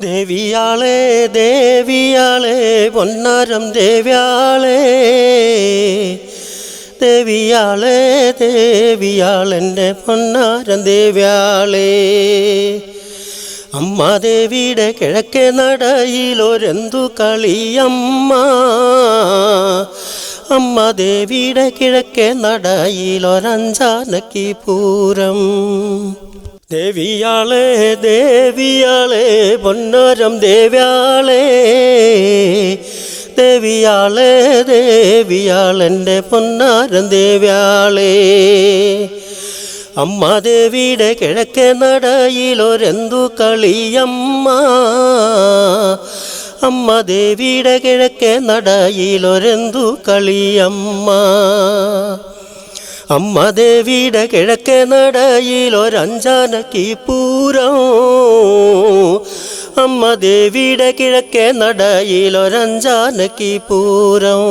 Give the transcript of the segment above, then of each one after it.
ദേവിയാളെ ദേവിയാളെ പൊന്നാരം ദേവ്യാളെ. ദേവിയാളെ ദേവിയാളെന്റെ പൊന്നാരം ദേവ്യാളെ. അമ്മ ദേവിയുടെ കിഴക്കേ നടയിലൊരെന്തു കളിയമ്മ അമ്മ? ദേവിയുടെ കിഴക്കേ നടയിലൊരഞ്ചാനക്കി പൂരം. ദേവിയാളെ ദേവിയാളെ പൊന്നോരം ദേവ്യാളെ. ദേവിയാളെ ദേവിയാളെന്റെ പൊന്നാരം ദേവ്യാളെ. അമ്മ ദേവിയുടെ കിഴക്കേ നടയിലൊരെന്തു കളിയമ്മ? അമ്മ ദേവിയുടെ കിഴക്കേ നടയിലൊരെന്തു കളിയമ്മ? അമ്മ ദേവിയുടെ കിഴക്കേ നടയിൽ ഒരഞ്ചാനക്കി പൂരം. അമ്മ ദേവിയുടെ കിഴക്കേ നടയിൽ ഒരഞ്ചാനക്കി പൂരം.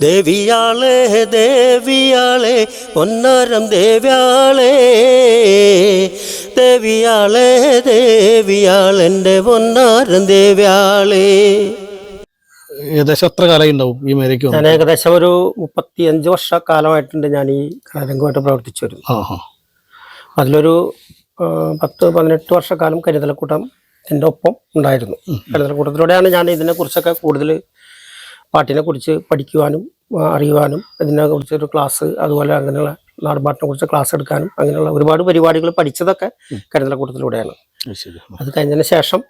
ദേവിയാളെ ദേവിയാളെ പൊന്നാരം ദേവ്യാളെ. ദേവിയാളെ ദേവിയാളെന്റെ പൊന്നാരം ദേവ്യാളെ. ഏകദേശം എത്ര കാലമായി ഉണ്ടാവും ഈ മേലേക്ക് ഞാൻ ഏകദേശം ഒരു മുപ്പത്തി അഞ്ച് വർഷ കാലമായിട്ടുണ്ട് ഞാൻ ഈ കലാരംഗമായിട്ട് പ്രവർത്തിച്ചു വരുന്നു ആ ആ. അതിലൊരു പത്ത് പതിനെട്ട് വർഷക്കാലം കരുതലക്കൂട്ടം എന്റെ ഒപ്പം ഉണ്ടായിരുന്നു. കരുതലക്കൂട്ടത്തിലൂടെയാണ് ഞാൻ ഇതിനെക്കുറിച്ചൊക്കെ കൂടുതൽ പാട്ടിനെ കുറിച്ച് പഠിക്കുവാനും അറിയുവാനും ഇതിനെ കുറിച്ചൊരു ക്ലാസ് അതുപോലെ അങ്ങനെയുള്ള നാടുപാട്ടിനെ കുറിച്ച് ക്ലാസ് എടുക്കാനും അങ്ങനെയുള്ള ഒരുപാട് പരിപാടികൾ പഠിച്ചതൊക്കെ കരുതലക്കൂട്ടത്തിലൂടെയാണ്. അത് കഴിഞ്ഞതിന് ശേഷം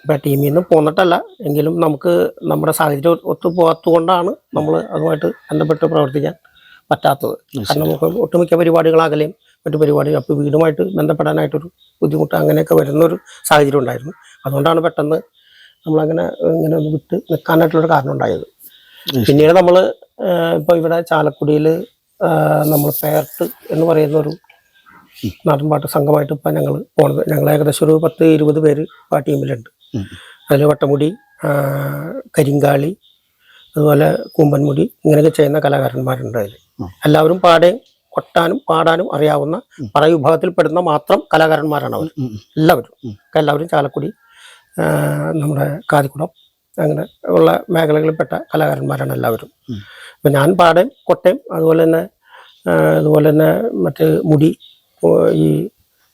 ഇപ്പം ടീമിൽ നിന്ന് പോന്നിട്ടല്ല. എങ്കിലും നമുക്ക് നമ്മുടെ സാഹചര്യം ഒത്തു പോകാത്തതുകൊണ്ടാണ് നമ്മൾ അതുമായിട്ട് ബന്ധപ്പെട്ട് പ്രവർത്തിക്കാൻ പറ്റാത്തത്. കാരണം നമുക്ക് ഒട്ടുമിക്ക പരിപാടികളാകലെയും മറ്റു പരിപാടികൾ അപ്പോൾ വീടുമായിട്ട് ബന്ധപ്പെടാനായിട്ടൊരു ബുദ്ധിമുട്ട് അങ്ങനെയൊക്കെ വരുന്നൊരു സാഹചര്യം ഉണ്ടായിരുന്നു. അതുകൊണ്ടാണ് പെട്ടെന്ന് നമ്മളങ്ങനെ ഇങ്ങനെ ഒന്ന് വിട്ട് നിൽക്കാനായിട്ടുള്ളൊരു കാരണം ഉണ്ടായത്. പിന്നീട് നമ്മൾ ഇപ്പോൾ ഇവിടെ ചാലക്കുടിയിൽ നമ്മൾ പേർട്ട് എന്ന് പറയുന്ന ഒരു നാടൻപാട്ട് സംഘമായിട്ട് ഇപ്പം ഞങ്ങൾ പോണത്. ഞങ്ങൾ ഏകദേശം ഒരു പത്ത് ഇരുപത് പേര് ആ ടീമിലുണ്ട്. അതിൽ വട്ടമുടി കരിങ്കാളി അതുപോലെ കൂമ്പൻമുടി ഇങ്ങനെയൊക്കെ ചെയ്യുന്ന കലാകാരന്മാരുണ്ട് അതിൽ. എല്ലാവരും പാടുകയും കൊട്ടാനും പാടാനും അറിയാവുന്ന പറ വിഭാഗത്തിൽപ്പെടുന്ന മാത്രം കലാകാരന്മാരാണ് അവർ. എല്ലാവരും. എല്ലാവരും ചാലക്കുടി നമ്മുടെ കാതിക്കുടം അങ്ങനെ ഉള്ള മേഖലകളിൽപ്പെട്ട കലാകാരന്മാരാണ് എല്ലാവരും. അപ്പം ഞാൻ പാടേം കൊട്ടയും അതുപോലെ തന്നെ അതുപോലെ തന്നെ മറ്റ് മുടി ഈ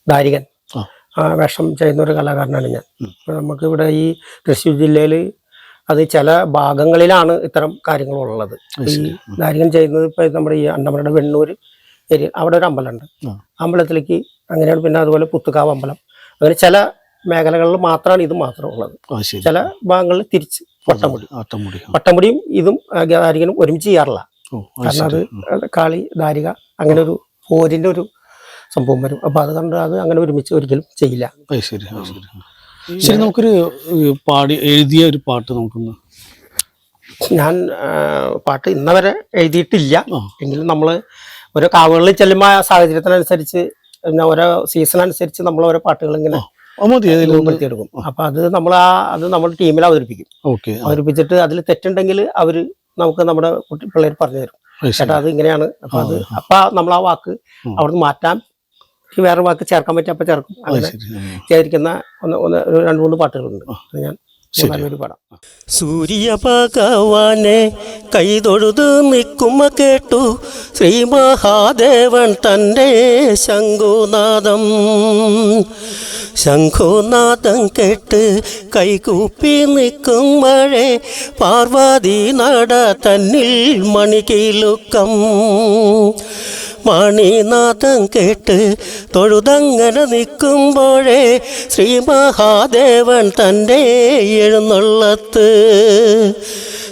ദാരികൻ വേഷം ചെയ്യുന്ന ഒരു കലാകാരനാണ് ഞാൻ. നമുക്കിവിടെ നമുക്ക് ഇവിടെ ഈ തൃശ്ശൂർ ജില്ലയിൽ അത് ചില ഭാഗങ്ങളിലാണ് ഇത്തരം കാര്യങ്ങളുള്ളത്. ഈ ശരി. ചെയ്യുന്നത് ഇപ്പം നമ്മുടെ ഈ അണ്ടമരുടെ വെണ്ണൂർ ഏരിയ അവിടെ ഒരു അമ്പലമുണ്ട്. ഉണ്ട് അമ്പലത്തിലേക്ക് അങ്ങനെയാണ് പിന്നെ അതുപോലെ പുത്തുക്കാവ് അമ്പലം. അങ്ങനെ ചില മേഖലകളിൽ മാത്രമാണ് ഇത് മാത്രം ഉള്ളത്. ചില ഭാഗങ്ങളിൽ തിരിച്ച് വട്ടമുടി. വട്ടമുടിയും ഇതും ആ, ദാരികനും ഒരുമിച്ച് ചെയ്യാറില്ല. കാരണം അത് അത് കാളി ദാരിക അങ്ങനെ ഒരു പോരിന്റെ ഒരു സംഭവം വരും. അപ്പൊ അത് കണ്ട് അത് അങ്ങനെ ഒരുമിച്ച് ഒരിക്കലും ചെയ്യില്ല. ശരി ശരി. ശരി നമുക്കൊരു പാടി എഴുതിയ ഒരു പാട്ട് നമുക്കൊന്ന്. ഞാൻ പാട്ട് ഇന്നവരെ എഴുതിയിട്ടില്ല. എങ്കിലും നമ്മൾ ഓരോ കാവുകളിൽ ചെല്ലുമ്പോൾ ആ സാഹചര്യത്തിനനുസരിച്ച് പിന്നെ ഓരോ സീസൺ അനുസരിച്ച് നമ്മൾ ഓരോ പാട്ടുകൾ ഇങ്ങനെ രൂപപ്പെടുത്തിയെടുക്കും. അപ്പൊ അത് നമ്മൾ ആ അത് നമ്മൾ ടീമിൽ അവതരിപ്പിക്കും. ഓക്കെ അവതരിപ്പിച്ചിട്ട് അതിൽ തെറ്റുണ്ടെങ്കിൽ അവർ നമുക്ക് നമ്മുടെ കുട്ടി പിള്ളേർ പറഞ്ഞു തരും. ചേട്ടാ അത് ഇങ്ങനെയാണ്. അപ്പൊ അത് അപ്പൊ നമ്മൾ ആ വാക്ക്. അവിടുന്ന് മാറ്റാൻ വേറെ വാക്ക് ചേർക്കാൻ പറ്റും അപ്പൊ ചേർക്കും. അങ്ങനെ ശരി. ഒന്ന് ഒന്ന് ഒരു രണ്ട് മൂന്ന് പാട്ടുകളുണ്ട്. അത് ഞാൻ സൂര്യ ഭഗവാനെ കൈതൊഴുതു നിൽക്കുമ കേട്ടു. ശ്രീ മഹാദേവൻ തന്റെ ശംഖുനാദം ശംഖുനാദം കേട്ട് കൈകൂപ്പി നിൽക്കും മഴേ. പാർവതി നട തന്നിൽ മണികിലുക്കം മണിനാഥം കേട്ട് തൊഴുതങ്ങനെ നിൽക്കുമ്പോഴേ ശ്രീ മഹാദേവൻ തന്റെ എഴുന്നള്ളത്ത്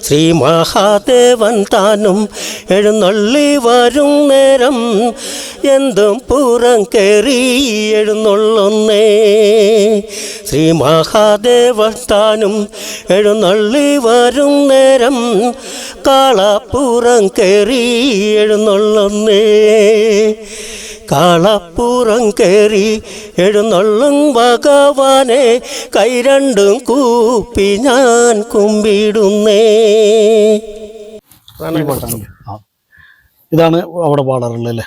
ശ്രീ മഹാദേവൻ താനും എഴുന്നള്ളി വരും നേരം എന്തും പുറം കയറി എഴുന്നള്ളുന്നേ. ശ്രീ മഹാദേവൻ താനും എഴുന്നള്ളി വരും നേരം കാളപ്പുറം കയറി എഴുന്നള്ളുന്നേ. കാളപ്പുറം കയറി എഴുന്നള്ളും ഭഗവാനെ കൈ രണ്ടും കൂപ്പി ഞാൻ കുമ്പിടുന്നേ. ഇതാണ് അവിടെ പാടാറുള്ളത് അല്ലേ?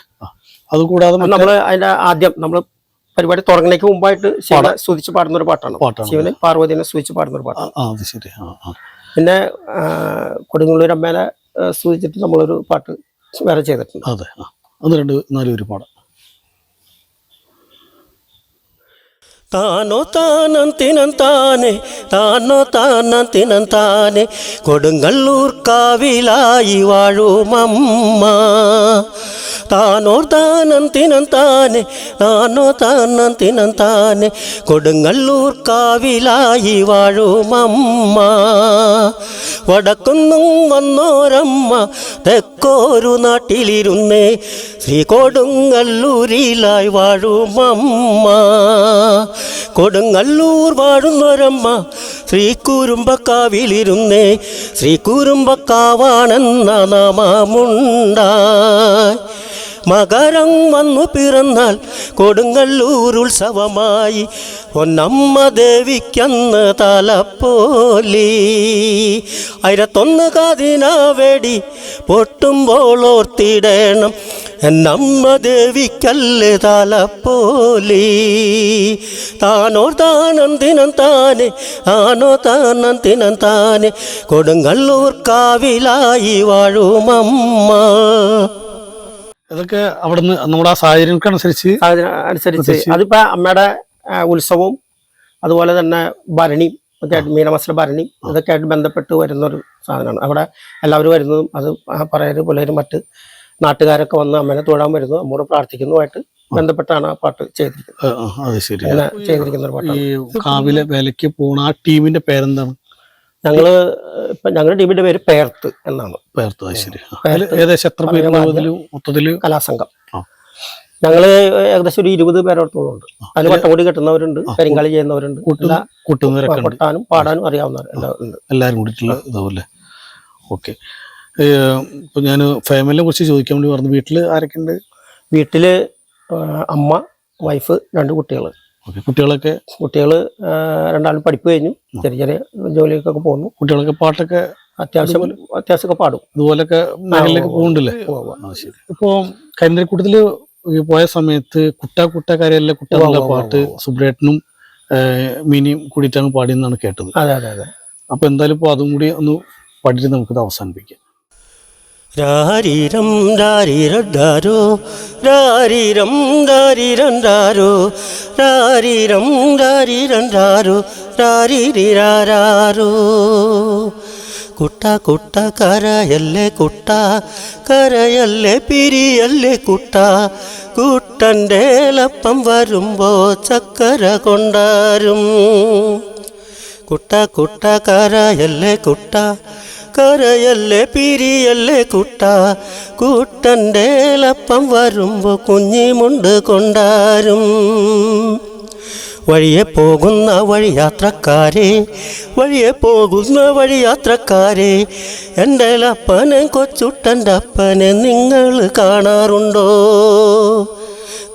അത് കൂടാതെ നമ്മൾ അതിന്റെ ആദ്യം നമ്മൾ പരിപാടി തുടങ്ങുന്നതിന് മുമ്പായിട്ട് ശിവനെ സ്തുതിച്ച് പാടുന്ന ഒരു പാട്ടാണ്. ശിവന് പാർവതിനെ സ്തുതിച്ച് പാടുന്ന ഒരു പാട്ടാണ് പിന്നെ കൊടുങ്ങുള്ളൂരമ്മേനെ കൊടുങ്ങല്ലൂർ അമ്മേനെ സ്തുതിച്ചിട്ട് നമ്മളൊരു പാട്ട് വേറെ ചെയ്തിട്ടുണ്ട്. അതെ അത് രണ്ട് നാല് ഒരു പാടാം. താനോ താനം താനെ താനോ താനം താനെ കൊടുങ്ങല്ലൂർ കാവിലായി വാഴുമമ്മ താനോ താനം താനെ താനോ താനം താനെ കൊടുങ്ങല്ലൂർ കാവിലായി വാഴുമമ്മ. വടക്കുന്നും വന്നോരമ്മ തെക്കോരു നാട്ടിലിരുന്നേ ശ്രീ കൊടുങ്ങല്ലൂരിലായി വാഴുമമ്മ. കൊടുങ്ങല്ലൂർ വാഴുന്നൊരമ്മ ശ്രീ കുരുമ്പക്കാവിലിരുന്നേ ശ്രീ കുരുമ്പക്കാവാണെന്ന നാമമുണ്ടായി. മകരം വന്നു പിറന്നാൽ കൊടുങ്ങല്ലൂർ ഉത്സവമായി. ഒന്നമ്മ ദേവിക്കന്ന് തലപ്പോലി. ആയിരത്തൊന്ന് കാതിനാവേടി പൊട്ടുമ്പോൾ ഓർത്തിടേണം. എന്നമ്മ ദേവിക്കല്ല് തലപ്പോലി. താനോ താനം ദിനം താനെ താനം ദിനം താനെ. കൊടുങ്ങല്ലൂർ കാവിലായി വാഴുമമ്മ. ഇതൊക്കെ അവിടുന്ന് നമ്മുടെ ആ സാഹചര്യങ്ങൾക്കനുസരിച്ച് അനുസരിച്ച്. അതിപ്പോ അമ്മയുടെ ഉത്സവവും അതുപോലെ തന്നെ ഭരണിയും ഒക്കെ ആയിട്ട് ഭരണി ഇതൊക്കെ ആയിട്ട് ബന്ധപ്പെട്ട് വരുന്ന ഒരു സാധനമാണ്. അവിടെ എല്ലാവരും വരുന്നതും അത് പറയര് പുലരും മറ്റ് നാട്ടുകാരൊക്കെ വന്ന് അമ്മനെ തൊഴാൻ വരുന്നു അമ്മോട് പ്രാർത്ഥിക്കുന്നതുമായിട്ട് ബന്ധപ്പെട്ടാണ് ആ പാട്ട് ചെയ്തിരിക്കുന്നത്. ചെയ്തിരിക്കുന്ന ഒരു പാട്ടാണ്. ഈ കാവിലെ വിലയ്ക്ക് പോണ ആ ടീമിന്റെ പേരെന്താണ്? ഞങ്ങൾ ഇപ്പൊ ഞങ്ങളുടെ ടീമിന്റെ പേര് പേർത്ത് എന്നാണ്. പേർത്ത് ശരി. ഏകദേശം എത്ര പേര് അതിൽ മൊത്തത്തിൽ? കലാസംഘം. ഞങ്ങൾ ഏകദേശം ഒരു ഇരുപത് പേരോടത്തോളം ഉണ്ട് അതിൽ വട്ടംകൂടി കെട്ടുന്നവരുണ്ട് കരിങ്കളി ചെയ്യുന്നവരുണ്ട്. കൊട്ടാനും പാടാനും അറിയാവുന്നവരുണ്ട് എല്ലാം എല്ലാവരും കൂടിയിട്ടുള്ള ഇതാവല്ലേ? ഓക്കെ. ഇപ്പൊ ഞാൻ ഫാമിലിനെ കുറിച്ച് ചോദിക്കാൻ വേണ്ടി പറഞ്ഞു. വീട്ടിൽ ആരൊക്കെ ഉണ്ട് വീട്ടിൽ അമ്മ വൈഫ് രണ്ട് കുട്ടികൾ കുട്ടികളൊക്കെ കുട്ടികൾ രണ്ടാളും പഠിപ്പ് കഴിഞ്ഞു. ചെറിയ ചെറിയ ജോലിയൊക്കെ പോകുന്നു. കുട്ടികളൊക്കെ പാട്ടൊക്കെ അത്യാവശ്യം അത്യാവശ്യമൊക്കെ പാടും. ഇതുപോലൊക്കെ മേഖലയിലൊക്കെ പോകുന്നുണ്ടല്ലേ ഇപ്പോൾ ഇപ്പോ കരിന്തരക്കൂട്ടത്തിൽ ഈ പോയ സമയത്ത് കുട്ട കുട്ട കരയല്ല കുട്ട എന്നുള്ള പാട്ട് സുബ്രേട്ടനും മിനിയും കൂടിയിട്ടാണ് പാടിയെന്നാണ് കേട്ടത്. അതെ അതെ അതെ. അപ്പൊ എന്തായാലും ഇപ്പൊ അതും കൂടി ഒന്ന് പാടിയിട്ട് നമുക്കിത് അവസാനിപ്പിക്കാം. രാരീരം രാരീരോ രാരീരം രാരീരോ രാരീരം രാരീരോ രാരീരാരോ കുട്ട കുട്ട കരയല്ലേ കുട്ട? കരയല്ലേ പിരിയല്ലേ കുട്ട? കുട്ടന്റെ ലപ്പം വരുമ്പോ ചക്കര കൊണ്ടാരും. കുട്ട കുട്ട കരയല്ലേ കുട്ട? കരയല്ലേ പിരിയല്ലേ കുട്ട? കുട്ടന്റെ ലപ്പം വരുമ്പോൾ കുഞ്ഞിമുണ്ട് കൊണ്ടാരും. വഴിയെ പോകുന്ന വഴി വഴിയാത്രക്കാരെ വഴിയെ പോകുന്ന വഴി വഴിയാത്രക്കാരെ എന്റെ അപ്പനെ കൊച്ചുട്ടന്റെ അപ്പനെ നിങ്ങൾ കാണാറുണ്ടോ?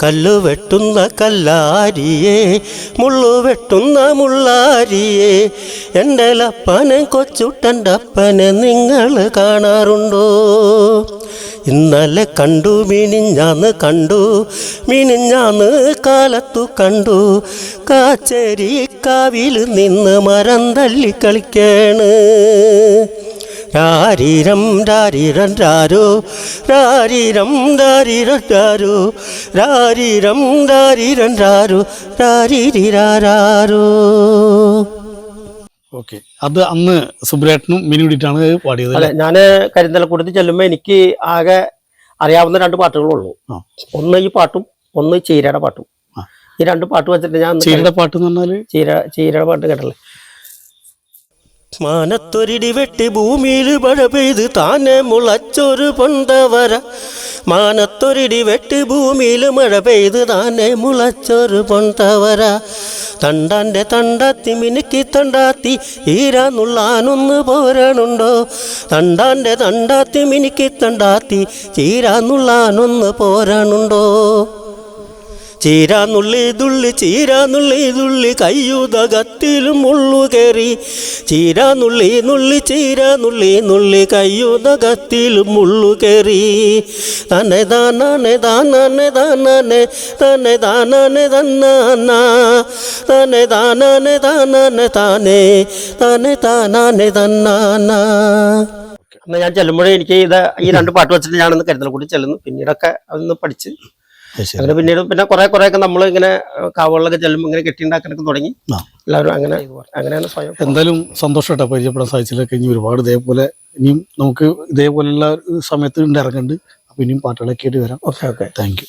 കല്ലു വെട്ടുന്ന കല്ലാരിയെ മുള്ളു വെട്ടുന്ന മുള്ളാരിയെ എന്റെ ലപ്പനെ കൊച്ചുട്ടന്റെ അപ്പനെ നിങ്ങൾ കാണാറുണ്ടോ? ഇന്നലെ കണ്ടു മിനിഞ്ഞാന്ന് കണ്ടു മിനിഞ്ഞാന്ന് കാലത്തു കണ്ടു. കാച്ചേരി കാവിൽ നിന്ന് മരം തള്ളി കളിക്കേണ്. രാരീരം രാരീരം രാരോ രാരീരം രാരീരം രാരോ രാരീരം രാരീരം രാരോ രാരീരിരാരോ ഓക്കെ. അത് അന്ന് സുബ്രേട്ടനും മിനി കൂടിയിട്ടാണ് പാടിയത് അല്ലെ ഞാൻ കരിന്തലക്കൂടത്തിൽ ചെല്ലുമ്പോൾ എനിക്ക് ആകെ അറിയാവുന്ന രണ്ട് പാട്ടുകളുള്ളൂ ഉള്ളൂ. ഒന്ന് ഈ പാട്ടും ഒന്ന് ചീരയുടെ പാട്ടും. ഈ രണ്ട് പാട്ട് വെച്ചിട്ട് ഞാൻ ചീരയുടെ പാട്ട് എന്ന് പറഞ്ഞാൽ ചീര ചീരയുടെ പാട്ട് കേട്ടല്ലേ? മാനത്തൊരിടി വെട്ടി ഭൂമിയിൽ മഴ പെയ്ത് താനെ മുളച്ചൊരു പൊന്തവര. മാനത്തൊരിടി വെട്ടി ഭൂമിയിൽ മഴ പെയ്ത് താനെ മുളച്ചൊരു പൊന്തവര. തണ്ടാന്റെ തണ്ടാത്തി മിനുക്കി തണ്ടാത്തി ചീരാന്നുള്ളാനൊന്ന് പോരണുണ്ടോ? തണ്ടാന്റെ തണ്ടാത്തി മിനുക്കി തണ്ടാത്തി ചീരാന്നുള്ളാനൊന്ന് പോരണുണ്ടോ? ചീരാന്നുള്ളി തുള്ളി ചീരാന്നുള്ളി തുള്ളി കയ്യുതകത്തിലും മുള്ളു കയറി. ചീരാന്നുള്ളി നുള്ളി ചീരാന്നുള്ളി നുള്ളി കയ്യുതകത്തിലും മുള്ളു കയറി. തന്നെ താനെ താനെ താനെ തന്നെ താനെ തന്നാന. തന്നെ താനെ താനെ താനെ തന്നെ താനെ തന്നാന. എന്നാൽ ഞാൻ ചെല്ലുമ്പോഴേ എനിക്ക് ഇത് ഈ രണ്ട് പാട്ട് വെച്ചിട്ട് ഞാനൊന്ന് കരുതൽ കൂടി ചെല്ലുന്നു. പിന്നീടൊക്കെ അതൊന്ന് പഠിച്ച് അങ്ങനെ പിന്നീട് പിന്നെ കുറെ കുറെ ഒക്കെ നമ്മൾ ഇങ്ങനെ കാവുകളിലൊക്കെ ചെല്ലുമ്പോൾ ഇങ്ങനെ കെട്ടിണ്ടാക്കാനൊക്കെ തുടങ്ങി. എല്ലാവരും അങ്ങനെ അങ്ങനെയാണ് സ്വയം എന്തായാലും സന്തോഷമായിട്ടാ പരിചയപ്പെടാൻ സാധിച്ചില്ല ഇനി ഒരുപാട് ഇതേപോലെ ഇനിയും നമുക്ക് ഇതേപോലെയുള്ള സമയത്ത് ഉണ്ട് ഇറങ്ങുന്നുണ്ട് അപ്പൊ ഇനിയും പാട്ടുകളൊക്കെ ആയിട്ട് വരാം. Okay okay. Thank you